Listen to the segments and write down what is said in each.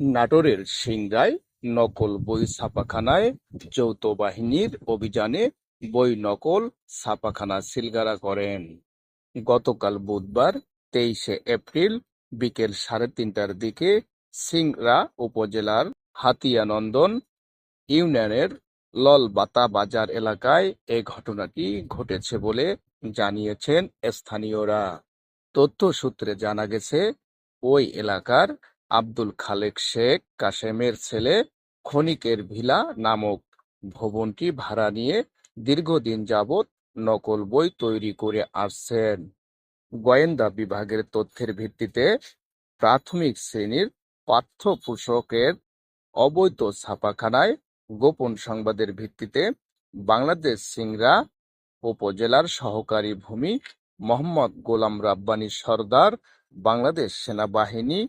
নাটোরের সিংড়ায় নকল বই ছাপাখানায় যৌথ বাহিনীর অভিযানে বই নকল ছাপাখানা সিলগালা করেন। গতকাল বুধবার তেইশে এপ্রিল বিকেল সাড়ে তিনটার দিকে সিংড়া উপজেলার হাতিয়ানন্দন ইউনিয়নের ললবাতা বাজার এলাকায় এ ঘটনাটি ঘটেছে বলে জানিয়েছেন স্থানীয়রা। তথ্য সূত্রে জানা গেছে, ওই এলাকার আব্দুল খালেক শেখ, কাশেমের ছেলে ক্ষণিকের ভিলা নামক ভবনটি ভাড়া নিয়ে দীর্ঘদিন যাবৎ নকল বই তৈরি করে আসছেন। গোয়েন্দা বিভাগের তথ্যের ভিত্তিতে প্রাথমিক শ্রেণির পাঠ্যপুস্তকের অবৈধ ছাপাখানায় গোপন সংবাদের ভিত্তিতে বাংলাদেশ সিংড়া উপজেলার সহকারী ভূমি মোহাম্মদ গোলাম রাব্বানী সর্দার, বাংলাদেশ সেনাবাহিনী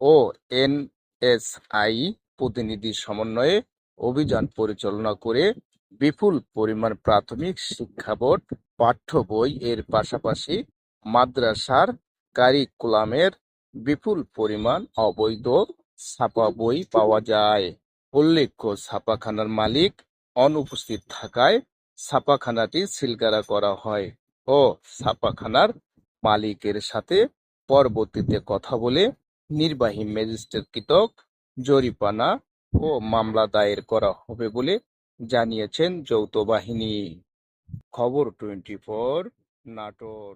ও এনএসআই প্রতিনিধি সমন্বয়ে অভিযান পরিচালনা করে বিপুল পরিমাণ প্রাথমিক শিক্ষা বোর্ড, পাঠ্য বই এর পাশাপাশি মাদ্রাসার কারিকুলামের বিপুল পরিমাণ অবৈধ ছাপা বই পাওয়া যায়। উল্লেখ্য, ছাপাখানার মালিক অনুপস্থিত থাকায় ছাপাখানাটি সিলগালা করা হয় ও ছাপাখানার মালিকের সাথে পরবর্তীতে কথা বলে নির্বাহী ম্যাজিস্ট্রেট কৃতক জরিপানা ও মামলা দায়ের করা হবে বলে জানিয়েছেন যৌথ বাহিনী। খবর টোয়েন্টি ফোর নাটোর।